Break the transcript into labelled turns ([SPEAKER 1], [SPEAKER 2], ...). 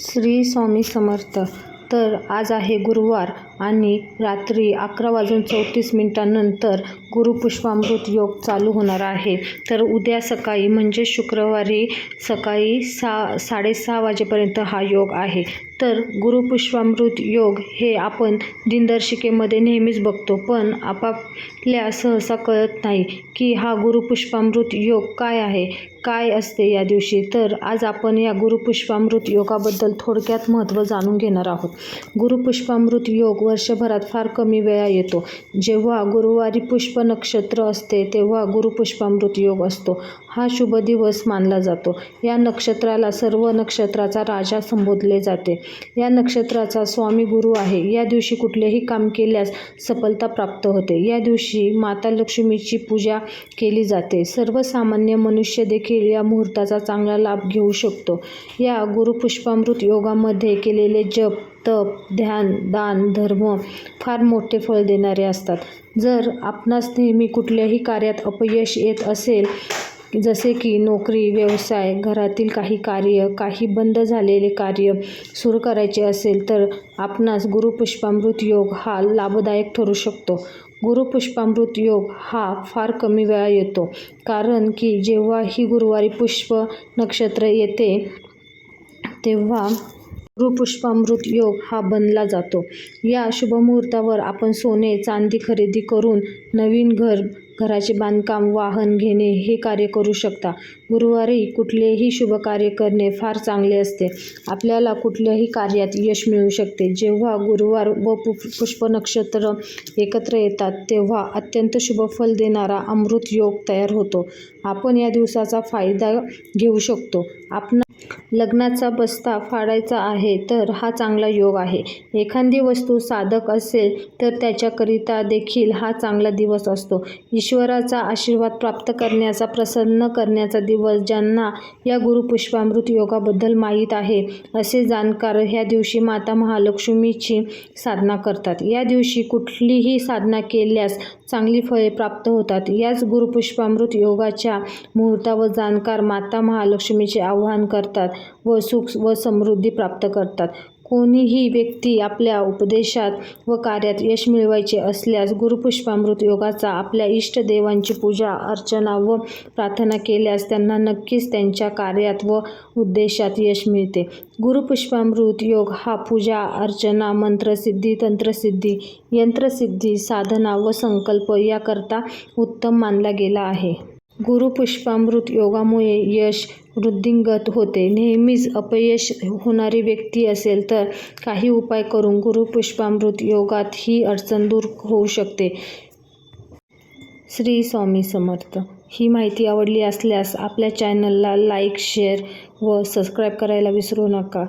[SPEAKER 1] श्री स्वामी समर्थ. तर आज आहे गुरुवार. आणि रात्री अकरा वाजून चौतीस मिनिटांनंतर गुरुपुष्पामृत योग चालू होणार आहे. तर उद्या सकाळी म्हणजे शुक्रवारी सकाळी सा साडेसहा वाजेपर्यंत हा योग आहे. तर गुरुपुष्पामृत योग हे आपण दिनदर्शिकेमध्ये नेहमीच बघतो पण आपापल्या सहसा कळत नाही की हा गुरुपुष्पामृत योग काय आहे काय असते या दिवशी. तर आज आपण या गुरुपुष्पामृत योगाबद्दल थोडक्यात महत्त्व जाणून घेणार आहोत. गुरुपुष्पामृत योग वर्षभरात फार कमी वेळा येतो. जेव्हा गुरुवारी पुष्प नक्षत्र असते तेव्हा गुरुपुष्पामृत योग असतो. हा शुभ दिवस मानला जातो. या नक्षत्राला सर्व नक्षत्राचा राजा संबोधले जाते. या नक्षत्राचा स्वामी गुरु आहे. या दिवशी कुठलेही काम केल्यास सफलता प्राप्त होते. या दिवशी माता लक्ष्मीची पूजा केली जाते. सर्वसामान्य मनुष्य देखील या मुहूर्ताचा चांगला लाभ घेऊ शकतो. या गुरुपुष्पामृत योगामध्ये केलेले जप तप ध्यान दान धर्म फार मोठे फळ देणारे असतात. जर आपणास नेहमी कुठल्याही कार्यात अपयश येत असेल जसे की नोकरी व्यवसाय घरातील काही कार्य काही बंद झालेले कार्य सुरू करायचे असेल तर आपणास गुरुपुष्पामृत योग हा लाभदायक ठरू शकतो. गुरुपुष्पामृत योग हा फार कमी वेळा येतो कारण की जेव्हा ही गुरुवारी पुष्प नक्षत्र येते तेव्हा गुरुपुष्पामृत योग हा बनला जातो. या शुभमुहूर्तावर आपण सोने चांदी खरेदी करून नवीन घर घराचे बांधकाम वाहन घेणे हे कार्य करू शकता. गुरुवारी कुठलेही शुभ कार्य करणे फार चांगले असते. आपल्याला कुठल्याही कार्यात यश मिळू शकते. जेव्हा गुरुवार व पु पुष्प नक्षत्र एकत्र येतात तेव्हा अत्यंत शुभ फल देणारा अमृत योग तयार होतो. आपण या दिवसाचा फायदा घेऊ शकतो. आपण लग्नाचा बस्ता फाडायचा आहे तर हा चांगला योग आहे. एखादी वस्तू साधक असेल तर त्याच्याकरिता देखील हा चांगला दिवस असतो. ईश्वराचा आशीर्वाद प्राप्त करण्याचा प्रसन्न करण्याचा दिवस ज्यांना या गुरुपुष्पामृत योगाबद्दल माहीत आहे असे जाणकार ह्या दिवशी माता महालक्ष्मीची साधना करतात. या दिवशी कुठलीही साधना केल्यास चांगली फळे प्राप्त होतात. याच गुरुपुष्पामृत योगाच्या मुहूर्तावर जाणकार माता महालक्ष्मीचे आवाहन करतात. करतात व सुख व समृद्धी प्राप्त करतात. कोणीही व्यक्ती आपल्या उपदेशात व कार्यात यश मिळवायचे असल्यास गुरुपुष्पामृत योगाचा आपल्या इष्टदेवांची पूजा अर्चना व प्रार्थना केल्यास त्यांना नक्कीच त्यांच्या कार्यात व उद्देशात यश मिळते. गुरुपुष्पामृत योग हा पूजा अर्चना मंत्रसिद्धी तंत्रसिद्धी यंत्रसिद्धी साधना व संकल्प याकरता उत्तम मानला गेला आहे. गुरुपुष्पामृत योगामुळे यश वृद्धिंगत होते. नेहमीच अपयश होणारी व्यक्ती असेल तर काही उपाय करून गुरुपुष्पामृत योगात ही अडचण दूर होऊ शकते. श्री स्वामी समर्थ. ही माहिती आवडली असल्यास आपल्या चॅनलला लाईक शेअर व सबस्क्राईब करायला विसरू नका.